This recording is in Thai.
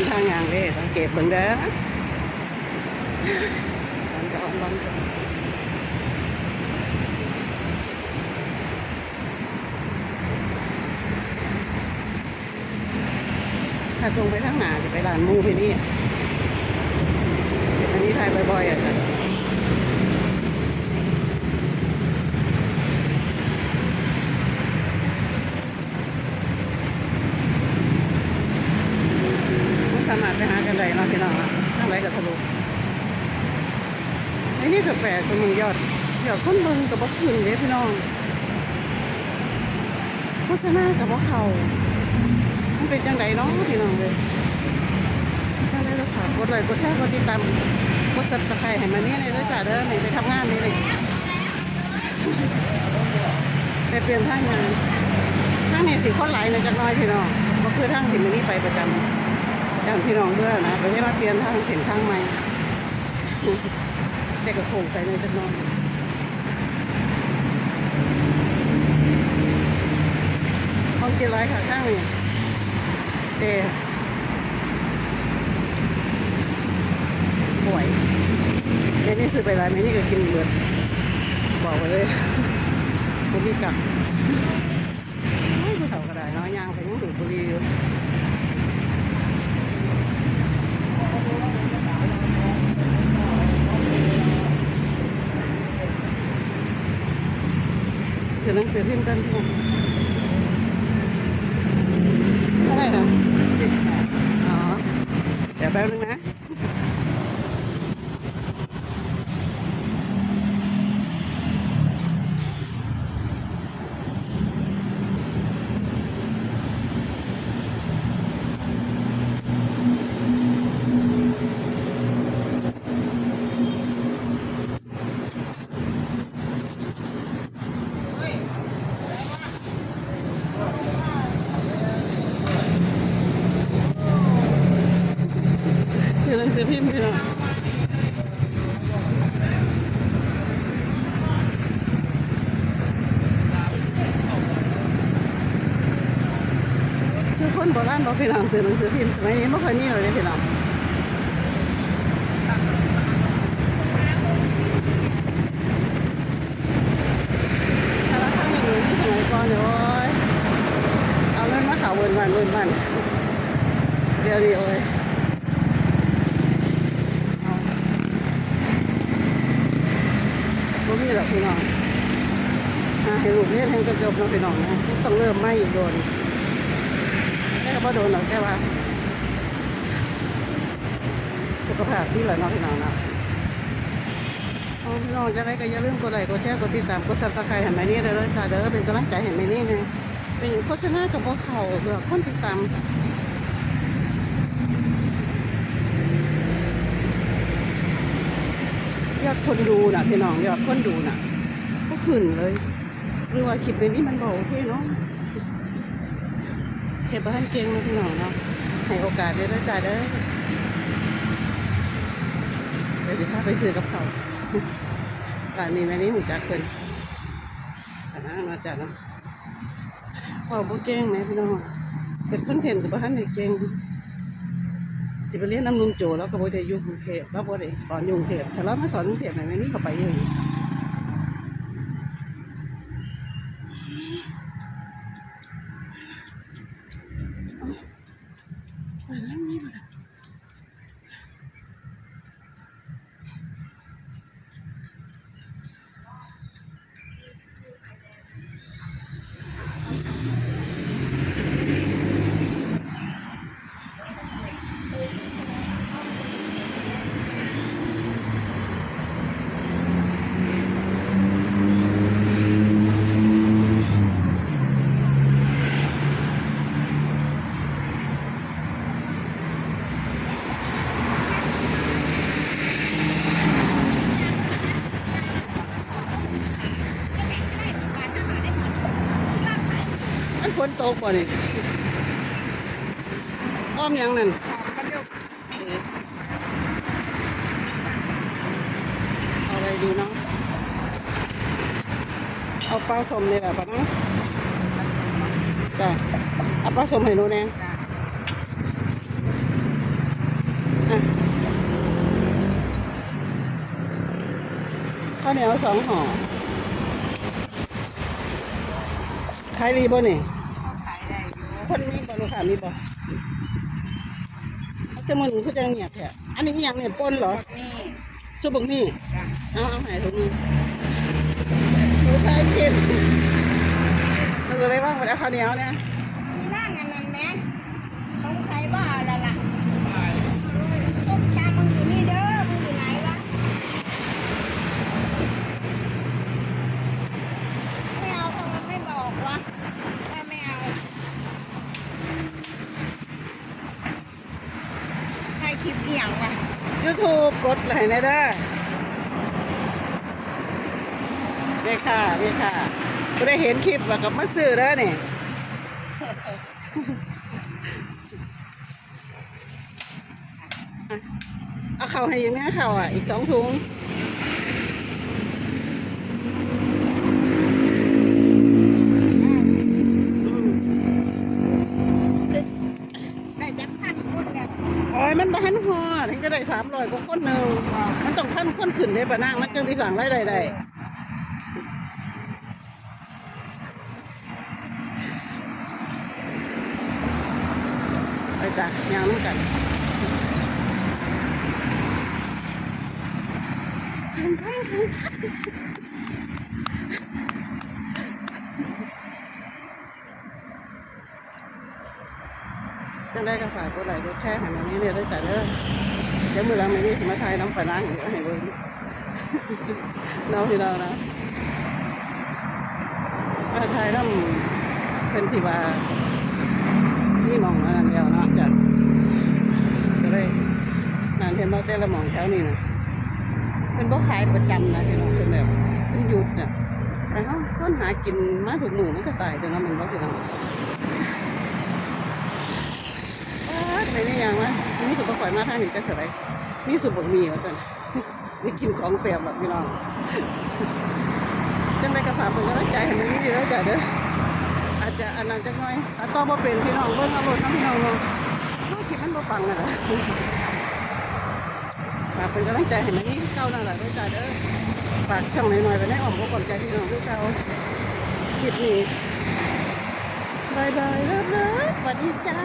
ปลี่ยนทางอย่างเลยสังเกตเบิ่งเด้อมันจะออกมันถ้าตรงไปทางหนาจะไปลานมูพี่นี่นี้ถ่ายบ่อยๆอะจ้ะมันสามารถไปหากันได้เนาะพี่น้องอะทางไรกับทะ ลุไอ้นี่ก็แปลกตรงมึงยอดยอดคนเบิ่งกับบ่ขึ้นเด้พี่น้องโฆษณากับบ่เขามันเป็นจังไดเนาะพี่น้องเลยจังไดเราฝากกดไลค์กดแชร์กดติดตามกดซับสไครต์ให้มาเนี่ยในด้วยจ้าเด้อให้ไปทำงานนี่เลยไปเปลี่ยนท่างงานท่างนี้สิคนไหลายนะจักน้อยพี่น้องก็คือท่างที่มันนี่ไปประจำ อย่างพี่น้องเบื่อนะไปให้มาเปลี่ยนทางเส้นทางใหม่แต่ก็โค้งไปในจักหน้อยห้องกินไรค่ะข้างนี้เอป่วยเดี๋ยวนี้ซื้อไปร้านนี้ก็กินเบิดบอกไว้เลยบุรีกลับไม่ผู้เฒ่าก็ได้น้อยย่างไปยังดูบุรีอยู่ อหนังสือพิมพ์กันที่ไหนเท่าไหร่คะอ๋อ เดี๋ยวแป๊บนึงนะ ซื้อหนังสือพิมพ์พี่น้องคือคนโบราณบอกพี่น้องซื้อหนังสือพิมพ์สมัยนี้ไม่เคยมีเลยพี่น้องถ้าราคาอย่งนี้สมัยก่อนเนี่ยโอ้ยเอาเงินมาขาเวินวันเวินวันเดี๋ยวนี้โอ้ยก็มีหรอก พี่น้องหาให้ลูกนี่ยแทงกระจบเนาะพี่น้องนะต้องเริ่มไม่อีกโดนแค่ก็บ่โดนหรอกแค่ว่า สุขภาพที่เหลือเนาะพี่น้องนะเอาพี่น้องจะได้ก็อย่าลืมกดไลค์กดแชร์กดติดตามกดซับสไครต์ให้แม่นี่เด้อเลยจ้าเด้อเป็นกำลังใจให้แม่นี่นะเป็นโฆษณากับพวกเขาเพื่อคนติดตามยอดคนดูน่ะพี่น้องยอดคนดูน่ะ ขึ้นเลย หรือว่าคลิปเป็นนี้มันบอกโอเคเนาะเห็นบ้านเก่งนะพี่น้องเนาะให้โอกาสได้ด้วยจ้าเด้เดี๋ยวจะพาไปซื้อกับเขาวร้านนี้แม่นี้หูจักเพิ่นแต่นะมาจัดเนาะเว่าบ่เก่งไหมพี่น้องเป็นคอนเทนต์กับบ้านไหนเก่งสิไปเรียนน้ำนุ่มโจแล้วก็บ่ได้อยู่กรุงเทพแล้วบ่ได้สอนอยู่กรุงเทพแต่เรามาสอนกรุงเทพไหนไม่นี่เขาไปอยู่ ฝนตกบ่นี่อ้อมยังนั่นเอาอะไรดีเนาะเอาปลาสมนี่แหละปะนะจ้ะเอาปลาสมให้หนูแน่ข้าวเหนียวสองห่อขายดีบ่นี่ มีบ่ลูกค้ามีบ่เขาจะเงียบแท้อันนี้อียังเนี่ยปนเหรอนี่ซุปบักมี่เอาเอาหายตรงนี้ดูใส่กินหนูเลยว่าหมดแล้วข้าวเหนียวเนี่ย มีร่างอันนั้นไหมต้องใช้บ้าละล่ะต้มจานมึงอยู่นี่เด้อมึงอยู่ไหนวะไม่เอาทำไมไม่บอกวะว่าไม่เอาใคลิปเกี่ยงวะยูทูบกดไหลในเด้อนี่ค่ะนี่ค่ะก็ได้เห็นคลิปว่ากับมาซื้อแล้วนี่เอาเข่าให้ยังไงเข่าอะ อีกสองถุง ได้จักพันคนเนี่ย โอ้ยมันบ้านหอถึงจะได้สามร้อยกว่าคนหนึ่งมันต้องพันคนขึ้นได้ปะนางมันจึงที่สั่งได้ได้ได้ไปจ้ะยางน้ำกัน จังได้ก็ฝากกดไลค์กดแชร์ให้มันนี้เนี่ยได้จ้ะเด้อเดี๋ยวมือหลังมันนี้สมาไทยน้ำปลาล้างอยู่ให้เบิ่งน้องที่เรานะมาไทยน้ำเป็นที่ว่านี่มองอันนั้นเดียวเนาะจ้ะก็เลยนานเห็นว่าแต่ละหมองแถวนี้นะเป็นบ่ขายประจำนะพี่น้องเป็นแบบเป็นหยุดน่ะแต่เขาค้นหากินมาถูกหมู่มันก็ตายแต่ว่ามันบ่พี่น้อง ในนี่ยังวะนี่สุปข่อยมาทางนี้จะเสร็จนี่สุดบกมีวะจันนี่กินของเสียบแบบพี่น้องจังไรกระฝากเป็นกำลังใจให้มันนี่แล้วจ้ะเด้ออาจจะอันนั้นจักหน่อยอาต่อบ่เป็นพี่น้องเบิ่งเอารถน้ำพี่น้องเนาะน้องคิดมันบ่ฟังน่ะล่ะฝากเป็นกำลังใจให้มันนี่เก้านั่นแหละเด้อจ้ะเด้อฝากช่องหน่อยๆไปในอ้ออกก่อนใจพี่น้องด้วยเก้าคลิปนี้บายบายเลิฟเลิฟสวัสดีจ้า